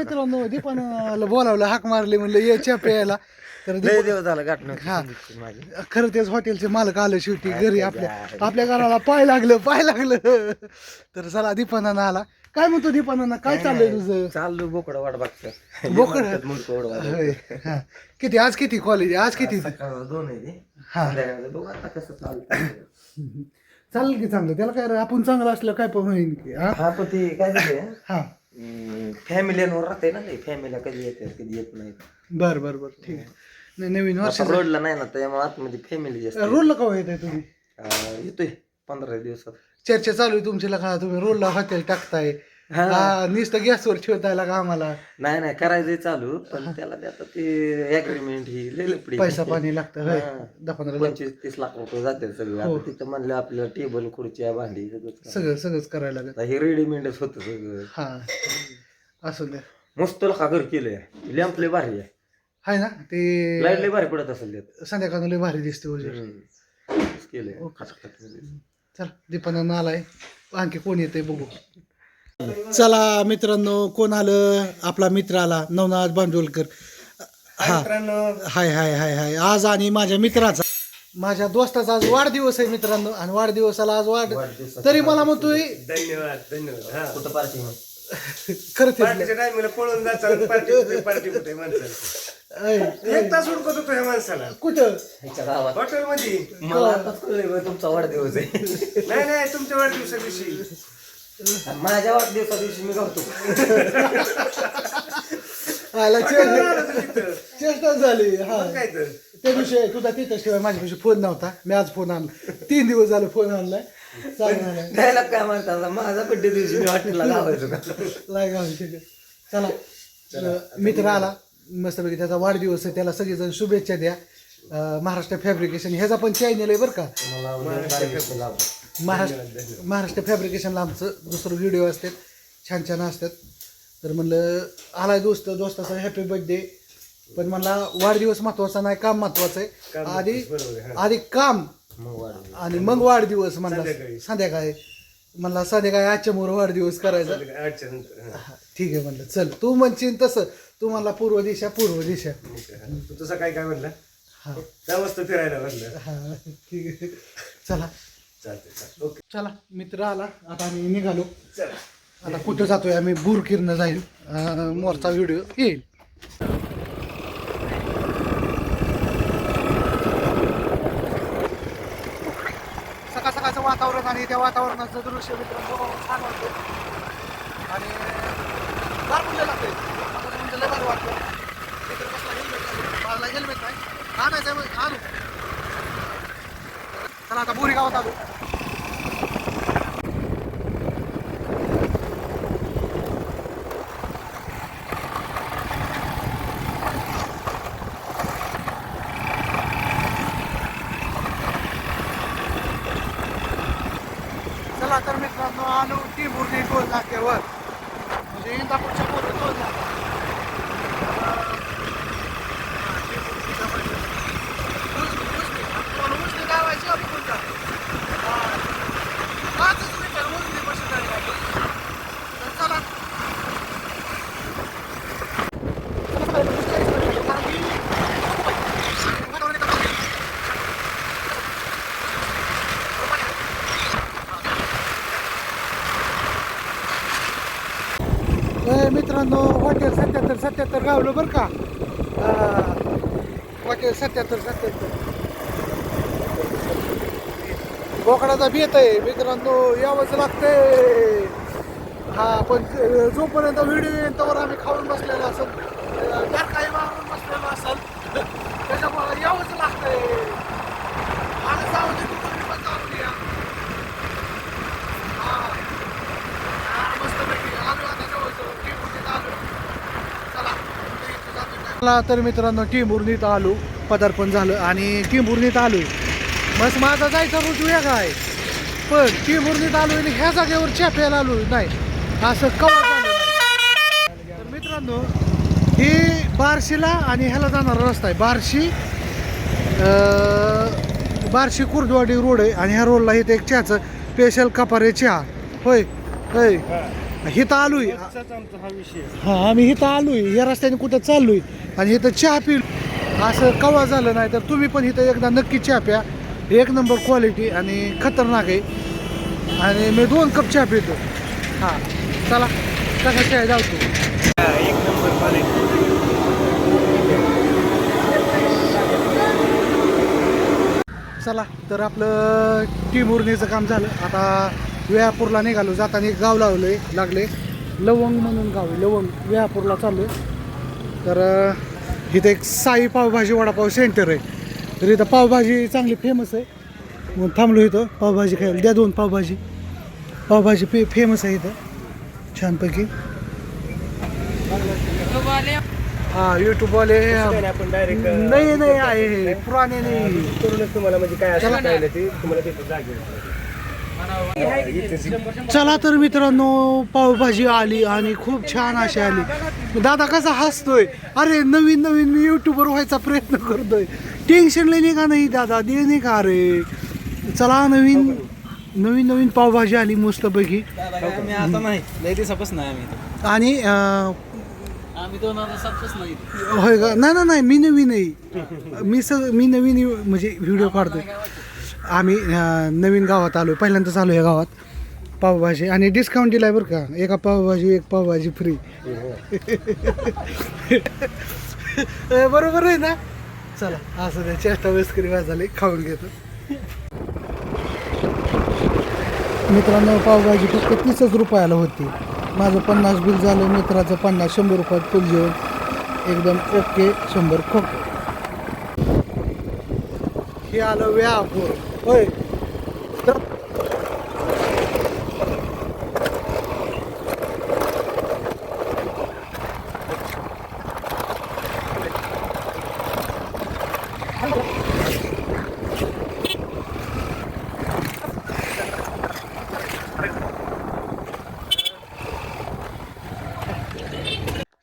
मित्रांनो दीपानं बोलावलं हाक मारली म्हणलं ये चहा प्यायला तर लय दीपा- दिवस झाला हा. माझी. खरं तेच हॉटेलचे मालक आलं शेवटी घरी आपल्या आपल्या घराला पाय लागलं पाय लागलं. तर चला दीपानानं आला. काय म्हणतो दीपानानं? काय चाललंय तुझं? चाललो बोकड वाट बघतो बोकडं? होय. हा. किती? आज किती कॉलेज आज किती? दोन आहे ते. हा. संध्याकाळचं बघू आता कसं चालतं चालेल की चांगलं त्याला काय रे, आपण चांगलं असलं काय पण होईल की हा? हा पण ते काय झालंय? हा. फॅमिलीवर राहते ना ते फॅमिली कधी येते कधी येत नाही बर बर बर ठीक आहे नाही, नवीन वर्ष आता रोडला नाही ना त्यामुळे आतमध्ये फॅमिली जास्त रोलला का येत आहे तुम्ही अं, येतोय पंधरा दिवसात चर्चा चालू आहे तुमची का तुम्ही रोलला हॉटेल टाकताय हा. हा, नुसतं गॅसवर ठेवताय का आम्हाला नाही नाही करायचंय चालू पण त्याला ते आता ते अग्रीमेंट ही लय लपडी पैसा पाणी लागतं होय हा. दहा पंधरा लाख पंचवीस तीस लाख रुपये जाते सगळं हो. आता तिथं म्हणलं आपलं टेबल खुर्च्या भांडी सगळं सगळं सगळंच करायला लागत आता हे रेडीमेडच होतं सगळं हा असू द्या मस्त का घर केलंय. लॅम्प लय भारी आहे. हाय ना ते लाइट लय भारी पडत असेल त्यात. संध्याकाळ लय भारी दिसते उजेड हम्म. केलंय. ओके. खटखट. चल दीपानं आलाय. आणखी कोण येते बघू. चला मित्रांनो कोण आलं? आपला मित्र आला. नवनाथ बांडोलकर. हा. हाय हाय हाय हाय. आज आणि माझ्या मित्राचा. माझ्या दोस्ताचा आज वाढदिवस आहे मित्रांनो. आणि वाढदिवसाला आज वाढ वाढदिवसाचं तरी मला म्हणतोय धन्यवाद धन्यवाद. हा. कुठं पार्टी आहे. पार्टीच्या टायमिंगला पळून जायचं पार्टी कुठे पार्टी कुठे माणसाला एक तास उडकत होतो ह्या माणसाला. कुठं? ह्याच्या गावात. हॉटेल मध्ये मला आताच कळलंय बा तुमचा वाढदिवस आहे. नाही नाही तुमच्या वाढदिवसा दिवशी. माझ्या वाढदिवसा दिवशी मी गावतो आला चेष्टा चेष्टा झाली हा. काय तर. त्या दिवशी तुझा तिथं शिवाय माझ्यापाशी फोन नव्हता. मी आज फोन आणला. तीन दिवस झाले फोन आणलाय. नाही द्यायला काय म्हणतात माझा बड्डे दिवशी मी हॉटेलला लावायचो का? चला अं, मित्र आला. मस्तपैकी त्याचा वाढदिवस आहे त्याला सगळेजण शुभेच्छा द्या. अं, महाराष्ट्र फॅब्रिकेशन ह्याचा पण चॅनल आहे बरं का. महाराष्ट्र महाराष्ट्र फॅब्रिकेशनला आमचं दुसरं व्हिडिओ असतात. छान छान असतात. तर म्हणलं आलाय दोस्त दोस्ताचा हॅपी बर्थडे पण मला वाढदिवस महत्त्वाचा नाही काम महत्वाचं आहे. आधी आधी काम मग आणि मग वाढदिवस म्हणला संध्याकाळी. संध्याकाळी. म्हणला संध्याकाळी आजच्या मोर वाढदिवस करायचा. हा. ठीक आहे म्हणलं. चल तू म्हणशील तसं. तू म्हणला पूर्व दिशा पूर्व दिशा. तू तसं काय काय म्हणला? हा. त्या वस्तू फिरायला म्हणलं. हा ठीक आहे. चला. ओके. चला मित्र आला. आता आम्ही निघालो. चला. आता कुठं जातोय? आम्ही बुरकिरनं जाईल. अं, मोरचा व्हिडिओ येईल सकाळ सकाळचं वातावरण आणि त्या वातावरणाचं दृश्य मित्रांनो छान वाटतं आणि फार म्हणजे लागते आता म्हणजे लय भारी वाटलं कसला बसला helmet आहे. मला हेल्मेट नाही. आणायचं आहे मग आणू. चला आता बोरी गावात आलो चला तर मित्रांनो आलो ती मुरली टोल नाक्यावर म्हणजे इंदापूरच्या पूर्ण टोल नाका चला ए, मित्रांनो हॉटेल सत्याहत्तर सत्याहत्तर गावलं बरं का? अं, हॉटेल सत्याहत्तर सत्याहत्तर. बोकडाचा बेत आहे मित्रांनो यावंच लागतंय. हा पण जोपर्यंत व्हिडिओ येईल तोवर आम्ही खाऊन बसलेलो असेल. जर काही मारून बसलेलो असेल. त्याच्यामुळे यावंच लागतंय आणि जाऊ दे तुम्ही पण जाऊन या हा मला तर मित्रांनो टिंबुर्णीत आलो. पदार्पण झालं आणि टिंबुर्णीत आलो. बस माझा जायचा रूट वेगळा आहे पण टिंबुर्णीत आलो आणि ह्या जागेवर चॅप्याला आलो. नाही असं कवा झालं तर मित्रांनो ही बार्शीला आणि ह्याला जाणारा रस्ता आहे. बार्शी बार्शी कुर्दवाडी रोड आहे आणि ह्या रोडला इथे एक चहाचं स्पेशल कपारे चहा. होय होय. इथं आलोय. आमचा हा विषय. हा आम्ही इथं आलोय. या रस्त्याने कुठं चाललोय? आणि इथं चहा पिलो. असं कवा झालं नाही तर तुम्ही पण इथं एकदा नक्की चहा प्या. एक नंबर क्वालिटी आणि खतरनाक आहे. आणि मी दोन कप चहा पितो. हां चला कसा चहा जातो एक नंबर क्वालिटी चला तर आपलं टीम उरणीचं काम झालं. आता वेहापूरला निघालो जाताना एक गाव लावलंय लागले लवंग म्हणून गाव आहे लवंग. वेहापूरला चाललोय. तर इथं एक साई पावभाजी वडापाव सेंटर आहे. तर इथं पावभाजी चांगली फेमस आहे. मग थांबलो इथं. पावभाजी खायला द्या दोन पावभाजी. पावभाजी फे फेमस आहे इथं. छानपैकी. हा यूट्यूबवाले आपण डायरेक्ट नाही नाही आहे. हे, पुराणे नाही. करूनच तुम्हाला म्हणजे काय असं तुम्हाला तिथं जागेवर. चला तर मित्रांनो पावभाजी आली आणि खूप छान अशी आली. दादा कसा हसतोय? अरे नवीन नवीन मी युट्यूबर व्हायचा प्रयत्न करतोय. टेन्शन नाही का नाही दादा. दे नाही का अरे चला नवीन नवीन नवीन पावभाजी आली मस्तपैकी. आता नाही आणि होय का? नाही नाही मी नवीन आहे. मी स मी नवीन म्हणजे व्हिडिओ काढतोय. आम्ही नवीन गावात आलो पहिल्यांदाच आलो या गावात. पावभाजी. आणि डिस्काउंट दिलाय बरं का? एका पावभाजी एक पावभाजी फ्री बरोबर आहे ना? चला असं द्या. चेष्टा वस्करी वाजले खाऊन घेतो. मित्रांनो पावभाजी फक्त तीसच रुपयाला होती. माझं पन्नास बिल झालं मित्राचं पन्नास शंभर रुपयात फुल जेवण एकदम ओके शंभर खोक. हे आलं व्यापूर. होय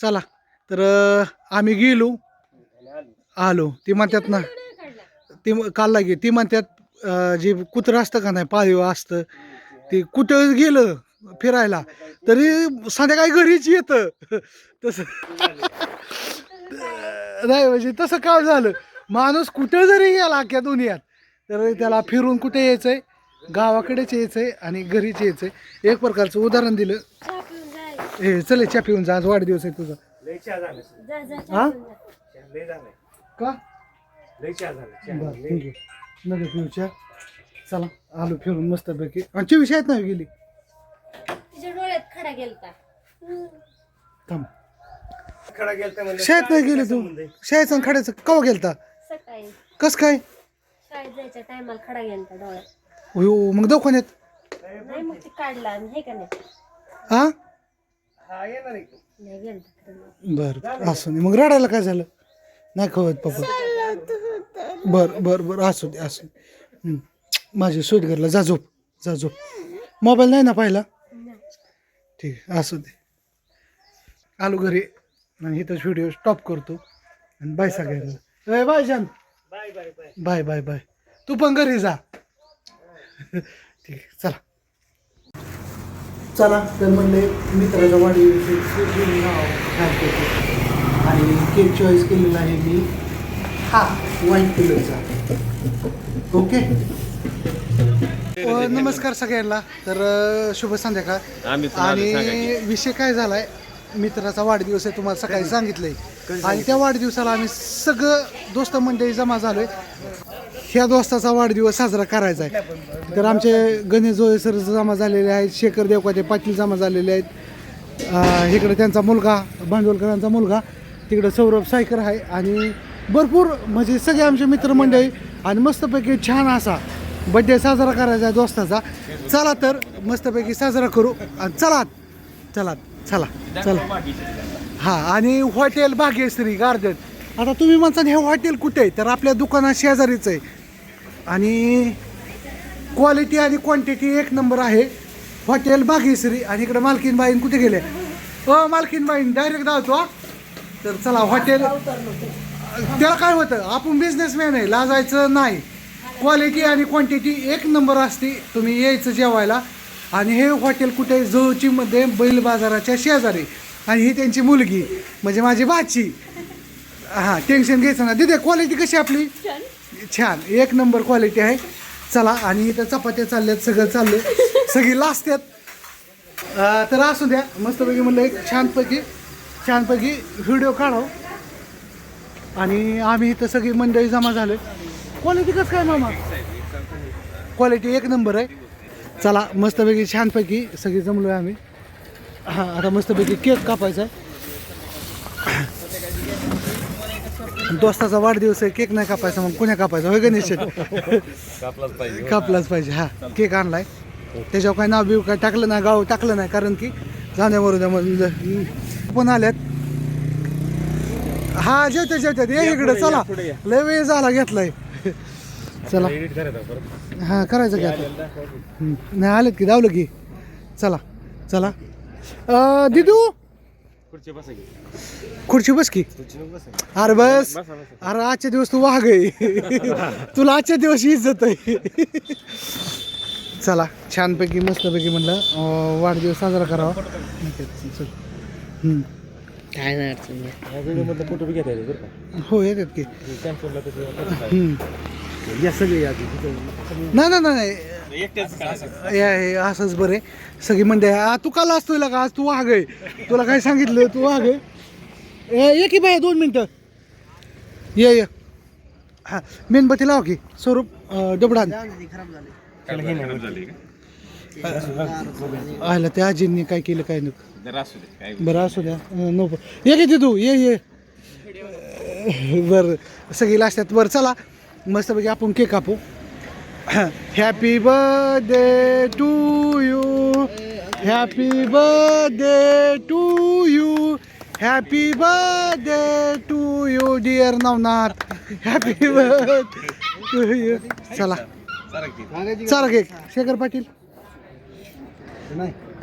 चला तर आम्ही गेलो. आलो. ती म्हणतात ना ती काल काढला गे ती म्हणतात जे कुत्रं असतं का नाही पाळीव असतं ते कुठं गेलं फिरायला तरी संध्याकाळी घरीच येतं. तसं. नाही म्हणजे तसं काय झालं. माणूस कुठं जरी गेला अख्ख्या दुनियात तर त्याला फिरून कुठे यायचंय? गावाकडेच यायचंय आणि घरीच यायचंय. एक प्रकारचं उदाहरण दिलं. हे चल च्या पिऊन जा आज वाढदिवस आहे तुझा. हा? का? लय चहा झालं चहा बरं लय. ठीक आहे. नका पिऊच्या चला आलो फिरून मस्तपैकी. आणि चोवीस आहेत नाही गेली? तिच्या डोळ्यात खडा गेलता. थांब. खडा गेलता म्हणलं, शाळेत नाही गेली तू? शाळेचं आणि खड्याचं कवा गेलता? सकाळी. कस काय? शाळेत जायच्या टायमाला खडा गेलता डोळ्यात. हो मग दवाखान्यात? नाही मग ते काढला आणि हे का नाही? हा? हा येणार आहे. की? नाही गेलता खरं. बर असू दे मग रडायला काय झालं? नाही खवत पप्पा बर बर बर असू दे असू दे. माझी स्वीट घरला जा झोप जा झोप. मोबाईल नाही ना पाहिला? ठीक आहे असू दे. आलो घरी आणि इथंच व्हिडिओ स्टॉप करतो. आणि बाय सगळ्यांना. ए बाय जान bye bye bye bye bye bye तू पण घरी जा. ठीक आहे चला. चला तर म्हणले मित्राचा वाढदिवस आणि केक चॉईस केलेला आहे मी. हा. कलरचा ओके अ, नमस्कार सगळ्यांना. तर शुभ संध्याकाळ. आणि विषय काय झालाय? मित्राचा वाढदिवस आहे तुम्हाला सकाळी सांगितलंय. आणि त्या वाढदिवसाला आम्ही सगळं दोस्त मंडळी जमा झालोय. ह्या दोस्ताचा वाढदिवस साजरा करायचा आहे. तर आमचे गणेश जोळे सर जमा झालेले आहेत शेखर देवकाते पाटील जमा झालेले आहेत. इकडे त्यांचा मुलगा भांडवलकरांचा मुलगा. तिकडं सौरभ सायकर आहे आणि भरपूर म्हणजे सगळे आमचे मित्रमंडळी आणि मस्तपैकी छान असा बड्डे साजरा करायचा आहे दोस्ताचा. चला तर मस्तपैकी साजरा करू आणि चला चला चला चला. हा आणि हॉटेल भाग्यश्री गार्डन. आता तुम्ही म्हणता हे हॉटेल कुठे आहे? तर आपल्या दुकानात शेजारीच आहे. आणि क्वालिटी आणि क्वांटिटी एक नंबर आहे. हॉटेल भाग्यश्री आणि इकडे मालकीनबाईन कुठे गेले? हो मालकीनबाईन डायरेक्ट धावतो हा. तर चला हॉटेल त्याला काय होतं? आपण बिझनेसमॅन आहे लाजायचं नाही. क्वालिटी आणि क्वांटिटी एक नंबर असते. तुम्ही यायचं जेवायला. आणि हे हॉटेल कुठे? जवळचीमध्ये बैल बाजाराच्या शेजारी. आणि ही त्यांची मुलगी म्हणजे माझी बाची. हां टेन्शन घ्यायचं ना दिदे क्वालिटी कशी आपली? छान. एक नंबर क्वालिटी आहे. चला आणि इथं चपात्या चालल्यात सगळं चाललंय. सगळी लाजत्यात अं, तर असू द्या. मस्तपैकी म्हणलं एक छानपैकी छानपैकी व्हिडिओ काढाव. आणि आम्ही इथं सगळी मंडळी जमा झालोय. क्वालिटी कसं काय मामा? क्वालिटी एक नंबर आहे. चला मस्तपैकी छानपैकी सगळी जमलोय आम्ही. हां आता मस्तपैकी केक कापायचा आहे. दोस्ताचा वाढदिवस आहे केक नाही कापायचा मग कुण्या कापायचा? होय गणेश कापलाच पाहिजे हा. केक आणलाय. त्याच्यावर काय नाव बिव काय टाकलं नाही गाव टाकलं नाही कारण की जाण्यावर उद्या म्हणलं पण आल्यात. हा जेवते जेवतात ये इकडे चला. लय वेळ झाला घेतलाय. चला. हा करायचं की आता. हम्म. नाही आलेत की धावलं की. चला चला. दिदू? खुर्ची बस की. अरे बस. अरे आजच्या दिवस तू वाघ आहे. तुला आजच्या दिवस इज्जत आहे. चला छानपैकी मस्तपैकी म्हणलं. वाढदिवस साजरा करावा. काय नाही अडचण हो येतात की. हम्म. नाही. नाही नाही या- हे असंच बरं आहे. सगळी म्हणते "आ, तू काल असतोय का? आज तू वाघ आहे. तुला काय सांगितलं? तू वाघ आहे. ए, ये की बाय दोन मिनटं. ये ये. हां मेणबत्ती लावा की स्वरूप डबडान. आयला त्या आजींनी काय केलं काय नको बरं असू द्या. अं, नको. ये की तू ये ये. बरं सगळी लाजतात बरं चला. मस्तपैकी आपण केक कापू. Happy birthday to you happy birthday to you happy birthday to you dear Navnath happy birthday to you चला चला केक. शेखर पाटील.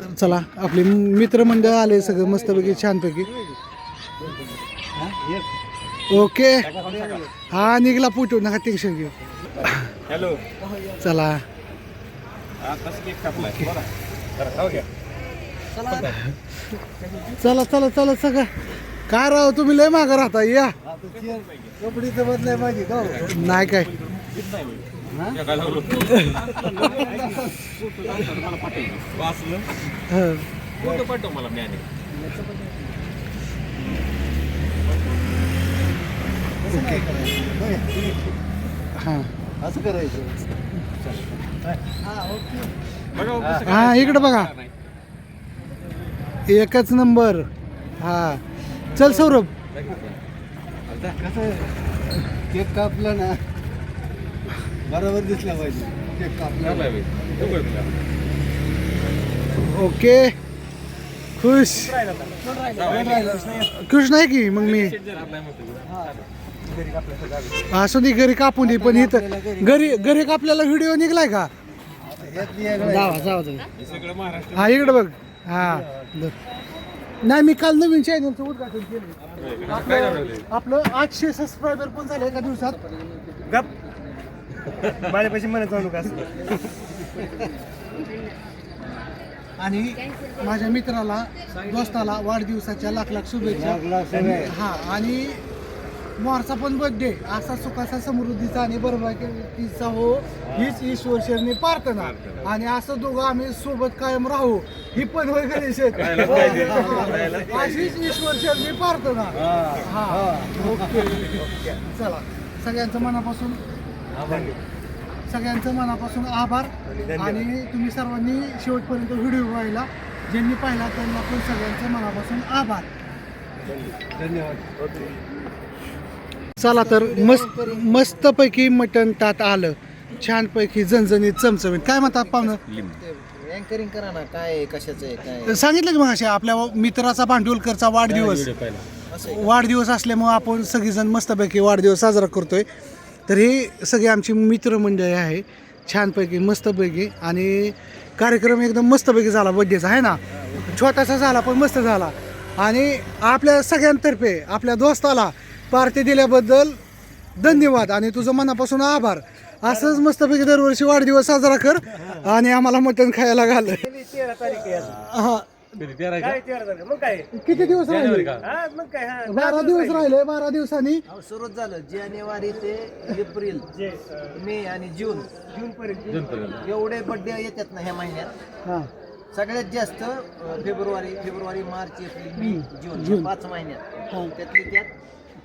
तर चला आपले मित्रमंडळ आले सगळं मस्तपैकी छानपैकी. ओके. हा निघला पुटू नका टेन्शन घेऊ. हॅलो चला. चला. चला चला सगळं काय राव तुम्ही लय मागं राहता या. कपडीचं बदलाय माझी नाही काय हं. हां असं करायचं हा इकडे बघा. एकच नंबर. हा. चल सौरभ. कसं केक कापला ना. बरोबर दिसला पाहिजे. केक कापला. ओके. खुश. खुश नाही की मग मी? असू दे घरी कापून दे पण इथं घरी घरी कापल्याला व्हिडिओ निघलाय का? जावा जावा तुम्ही हा इकडे बघ. हा. नाही मी काल नवीन चॅनलचं उद्घाटन केलं आपलं- आपलं आठशे सबस्क्रायबर पण झाले एका दिवसात. गप. माझ्या पैसे म्हणत जाऊ नका असं? आणि माझ्या मित्राला दोस्ताला वाढदिवसाच्या लाख लाख शुभेच्छा. हा आणि मोरचा पण बर्थडे असा सुखाचा समृद्धीचा आणि बरोबरीचा हो हीच ईश्वर शरणी प्रार्थना. आणि असं दोघं आम्ही सोबत कायम राहू ही पण होय गणेश अशीच ईश्वर शरणी प्रार्थना. हा. ओके. चला. सगळ्यांचं मनापासून सगळ्यांचं मनापासून आभार. आणि तुम्ही सर्वांनी शेवटपर्यंत व्हिडिओ पाहिला. ज्यांनी पाहिला त्यांना पण सगळ्यांचं मनापासून आभार. चला तर मस्त मस्तपैकी मटण तात आलं. छानपैकी झणझणीत चमचमीत. काय म्हणतात पाहुणं? अँकरिंग करा ना काय कशाचं आहे काय सांगितलं की मग अशा आपल्या मित्राचा भांडवलकरचा वाढदिवस. वाढदिवस असल्यामुळं आपण सगळीजण मस्तपैकी वाढदिवस साजरा करतोय. तर ही सगळी आमची मित्रमंडळी आहे. छानपैकी मस्तपैकी आणि कार्यक्रम एकदम मस्तपैकी झाला. बड्डेचा आहे ना? छोटासा झाला पण मस्त झाला. आणि आपल्या सगळ्यांतर्फे आपल्या दोस्ताला पार्टी दिल्याबद्दल धन्यवाद आणि तुझं मनापासून आभार. असंच मस्तपैकी दरवर्षी वाढदिवस साजरा कर आणि आम्हाला मटण खायला घाल. तेरा तारीख आहे आज. काय तेरा तारीख मग काय? किती दिवस राहिले? हा मग काय? हा बारा दिवस राहिले. बारा दिवसांनी. अहो, सुरुच झालं. जानेवारी ते एप्रिल मे आणि जून. जून पर्यंत. एवढे बड्डे येतात ना ह्या महिन्यात. हा. सगळ्यात जास्त अं, फेब्रुवारी फेब्रुवारी मार्च एप्रिल मे जून जून. या पाच महिन्यात. हा. त्यातली त्यात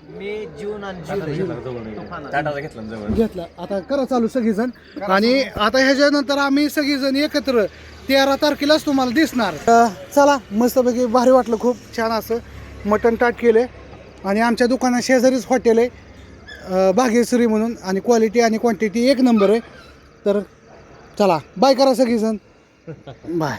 मे जून आणि जुलै. तुफान घेतला आता करा चालू सगळीजण. आणि आता ह्याच्यानंतर आम्ही सगळीजण एकत्र तेरा तारखेलाच तुम्हाला दिसणार. अ, चला मस्तपैकी भारी वाटलं खूप. छान असं मटण ताट केले आणि आमच्या दुकाना शेजारीच हॉटेल आहे. अ, भाग्यश्री म्हणून. आणि क्वालिटी आणि क्वांटिटी एक नंबर आहे. तर चला बाय करा सगळीजण. बाय